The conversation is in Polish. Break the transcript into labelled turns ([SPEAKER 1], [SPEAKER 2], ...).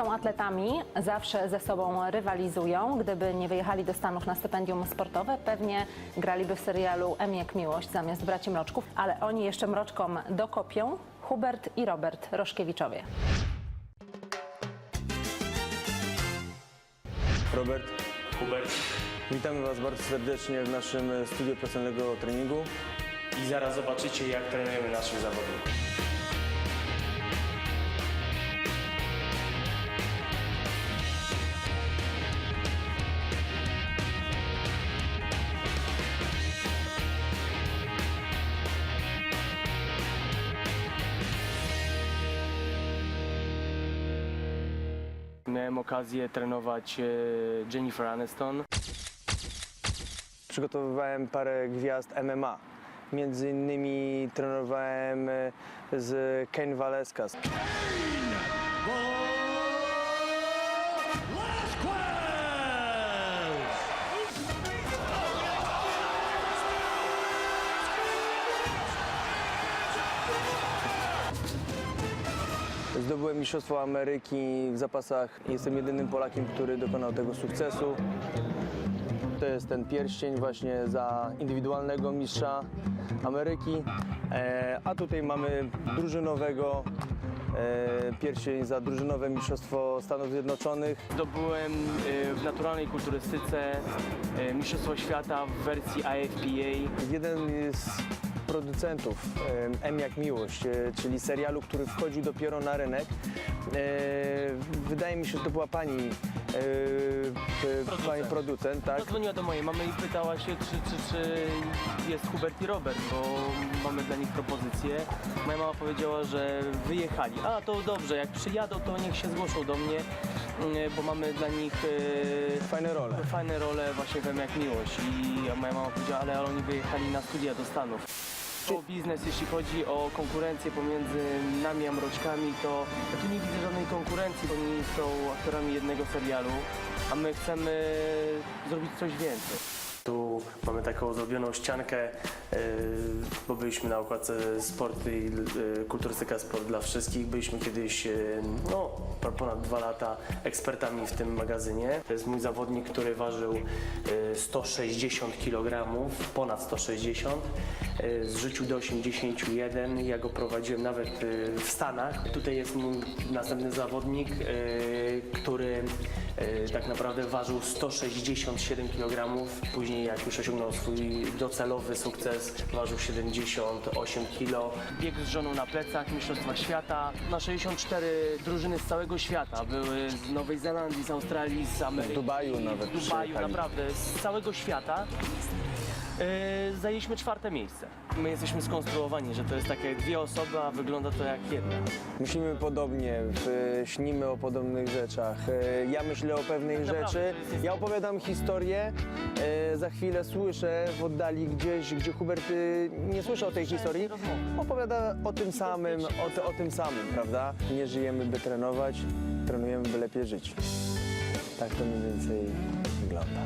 [SPEAKER 1] Są atletami, zawsze ze sobą rywalizują. Gdyby nie wyjechali do Stanów na stypendium sportowe, pewnie graliby w serialu M jak miłość zamiast braci Mroczków, ale oni jeszcze Mroczkom dokopią. Hubert i Robert Roszkiewiczowie.
[SPEAKER 2] Robert,
[SPEAKER 3] Hubert.
[SPEAKER 2] witamy Was bardzo serdecznie w naszym studiu personalnego treningu.
[SPEAKER 3] I zaraz zobaczycie, jak trenujemy naszych zawodników. Miałem okazję trenować e, Jennifer Aniston.
[SPEAKER 2] Przygotowywałem parę gwiazd MMA. Między innymi trenowałem e, z Ken Valescas. Zdobyłem Mistrzostwo Ameryki w zapasach. Jestem jedynym Polakiem, który dokonał tego sukcesu. To jest ten pierścień właśnie za indywidualnego mistrza Ameryki. E, a tutaj mamy drużynowego e, pierścień za drużynowe mistrzostwo Stanów Zjednoczonych.
[SPEAKER 3] Zdobyłem e, w naturalnej kulturystyce Mistrzostwo Świata w wersji IFPA.
[SPEAKER 2] Jeden z producentów M jak Miłość, e, czyli serialu, który wchodził dopiero na rynek. E, wydaje mi się, że to była pani, e, p- pani producent, tak?
[SPEAKER 3] Zadzwoniła do mojej mamy i pytała się, czy, czy, czy jest Hubert i Robert, bo mamy dla nich propozycję. Moja mama powiedziała, że wyjechali. A, to dobrze, jak przyjadą, to niech się zgłoszą do mnie, bo mamy dla nich
[SPEAKER 2] Fajne role.
[SPEAKER 3] fajne role właśnie wiem jak miłość. I moja mama powiedziała, ale oni wyjechali na studia do Stanów. O biznes, jeśli chodzi o konkurencję pomiędzy nami a Mroczkami, to ja tu nie widzę żadnej konkurencji, bo oni są aktorami jednego serialu, a my chcemy zrobić coś więcej. Tu mamy taką zrobioną ściankę, yy, bo byliśmy na okładce sport i yy, kulturystyka sport dla wszystkich. Byliśmy kiedyś, yy, no, ponad dwa lata ekspertami w tym magazynie. To jest mój zawodnik, który ważył yy, 160 kg, ponad 160, yy, zrzucił do 81. Ja go prowadziłem nawet w Stanach. Tutaj jest mój następny zawodnik, który tak naprawdę ważył 167 kg. Później jak już osiągnął swój docelowy sukces, ważył 78 kg. Biegł z żoną na plecach, Mistrzostwa Świata. Na 64 drużyny z całego świata. Były z Nowej Zelandii, z Australii, z Ameryki.
[SPEAKER 2] Z Dubaju nawet
[SPEAKER 3] Z Dubaju,
[SPEAKER 2] przyjechali.
[SPEAKER 3] naprawdę, z całego świata. Yy, zajęliśmy czwarte miejsce. My jesteśmy skonstruowani, że to jest takie dwie osoby, a wygląda to jak jedna.
[SPEAKER 2] Myślimy podobnie, śnimy o podobnych rzeczach. E, Ja myślę o pewnych
[SPEAKER 3] Naprawdę,
[SPEAKER 2] rzeczy.
[SPEAKER 3] to jest-
[SPEAKER 2] Ja opowiadam historię. e, Za chwilę słyszę w oddali gdzieś, gdzie Hubert e, nie słyszy o tej historii. Opowiada o tym samym, o, ty- o tym samym, prawda? Nie żyjemy, by trenować, trenujemy, by lepiej żyć. Tak to mniej więcej wygląda.